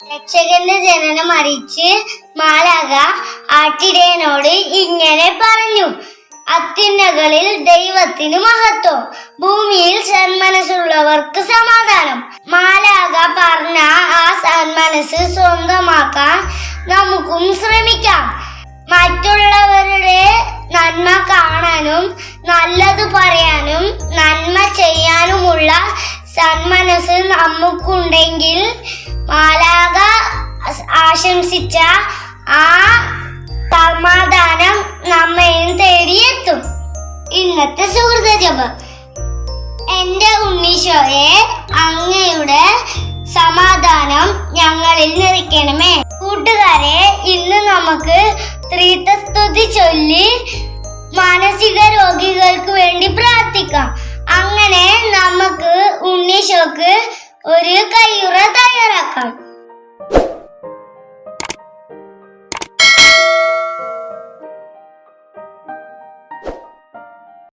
രക്ഷകന്റെ ജനനം അറിയിച്ച് മാലാക ആട്ടിടയനോട് ഇങ്ങനെ പറഞ്ഞു അത്യുന്നകളിൽ ദൈവത്തിന് മഹത്വം ഭൂമിയിൽ സന്മനസ്സുള്ളവർക്ക് സമാധാനം. മാലാക പറഞ്ഞ ആ സന്മനസ് സ്വന്തമാക്കാൻ നമുക്കും ശ്രമിക്കാം. മറ്റുള്ളവരുടെ നന്മ കാണാനും നല്ലത് പറയാനും സന്മനസ് നമുക്കുണ്ടെങ്കിൽ മാലാക ആശംസിച്ച ആ സമാധാനം നമ്മയും തേടിയെത്തും. ഇന്നത്തെ സുഹൃത ജപം എന്റെ ഉണ്ണീശോയെ അങ്ങയുടെ സമാധാനം ഞങ്ങളിൽ നിറയ്ക്കണമേ. കൂട്ടുകാരെ ഇന്ന് നമുക്ക് ത്രീത്തസ്തുതി ചൊല്ലി മാനസിക രോഗികൾക്ക് വേണ്ടി നമുക്ക് ഒരു